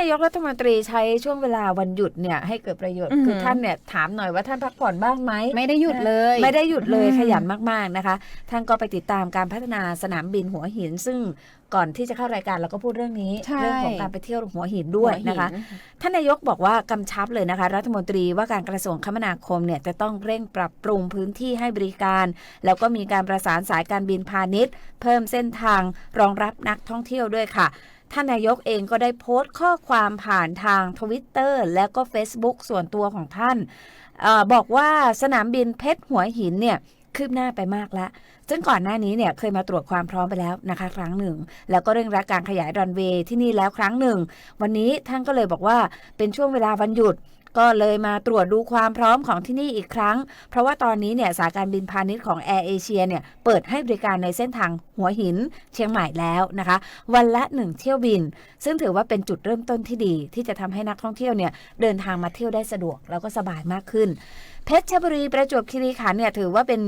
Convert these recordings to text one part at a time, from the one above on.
นายกรัฐมนตรีใช้ช่วงเวลาวันหยุดเนี่ยให้เกิดประโยชน์อือหือคือท่านเนี่ยถามหน่อยว่าท่านพักผ่อนบ้างไหมไม่ได้หยุดเลย ไม่ได้หยุดเลยอืมขยันมากๆนะคะ ท่านก็ไปติดตามการพัฒนาสนามบินหัวหิน ซึ่ง ก่อนที่จะเข้ารายการเราก็พูดเรื่องนี้ใช่เรื่องของการไปเที่ยวหัวหินด้วยนะคะหัวหิท่านนายกบอกว่ากำชับเลยนะคะ รัฐมนตรีว่าการกระทรวงคมนาคมเนี่ยจะต้องเร่งปรับปรุงพื้นที่ให้บริการ แล้วก็มีการประสานสายการบินพาณิชย์ เพิ่มเส้นทางรองรับนักท่องเที่ยวด้วยค่ะท่านนายกเองก็ได้โพสต์ข้อความผ่านทางทวิตเตอร์และก็ Facebook ส่วนตัวของท่านเออบอกว่าสนามบินเพชรหัวหินเนี่ย คืบหน้าไปมากแล้ว ซึ่งก่อนหน้านี้เนี่ยเคยมาตรวจความพร้อมไปแล้วนะคะ ครั้งหนึ่ง แล้วก็เร่งรัดการขยายรันเวย์ที่นี่แล้วครั้งหนึ่ง วันนี้ท่านก็เลยบอกว่าเป็นช่วงเวลาวันหยุด ก็เลยมาตรวจดูความพร้อมของที่นี่อีกครั้ง เพราะว่าตอนนี้เนี่ยสายการบินพาณิชย์ของแอร์เอเชียเนี่ยเปิดให้บริการในเส้นทางหัวหินเชียงใหม่แล้วนะคะ วันละหนึ่งเที่ยวบิน ซึ่งถือว่าเป็นจุดเริ่มต้นที่ดี ที่จะทำให้นักท่องเที่ยวเนี่ยเดินทางมาเที่ยวได้สะดวกแล้วก็สบายมากขึ้น เพชรบุรีประจวบคีรีขันธ์เนี่ยถือว่าเป็น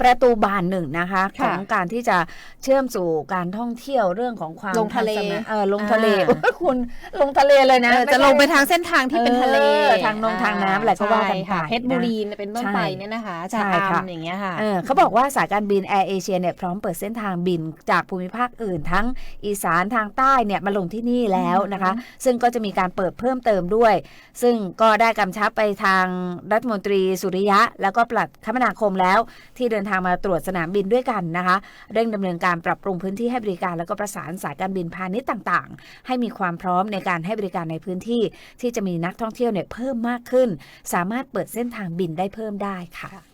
ประตูบานหนึ่งนะคะขค่ะองการที่จะเชื่อมสู่การท่องเที่ยวเรื่องของความลงทะเลทันสมัยเออลงทะเลอ่าโอ้ยคุณลงทะเลเลยนะเออจะลงไปทางเส้นทางที่เป็นทะเลเออทางนงทางน้ำอะไรก็ว่ากันใช่ค่ะไปเพชรบุรีเป็นต้นใช่ไปเนี่ยนะคะใช่ชะค่ะอำอย่างเงี้ยค่ะเออเขาบอกว่าสายการบินแอร์เอเชียเนี่ยพร้อมเปิดเส้นทางบินจากภูมิภาคอื่น ทั้งอีสานทางใต้เนี่ยมาลงที่นี่แล้วนะคะ ซึ่งก็จะมีการเปิดเพิ่มเติมด้วย ซึ่งก็ได้กำชับไปทางรัฐมนตรีสุริยะ แล้วก็ปลัดคมนาคมแล้วที่เดินทางมาตรวจสนามบินด้วยกันนะคะ เร่งดำเนินการปรับปรุงพื้นที่ให้บริการ แล้วก็ประสานสายการบินพาณิชย์ต่างๆ ให้มีความพร้อมในการให้บริการในพื้นที่ ที่จะมีนักท่องเที่ยวเนี่ยเพิ่มมากขึ้น สามารถเปิดเส้นทางบินได้เพิ่มได้ค่ะ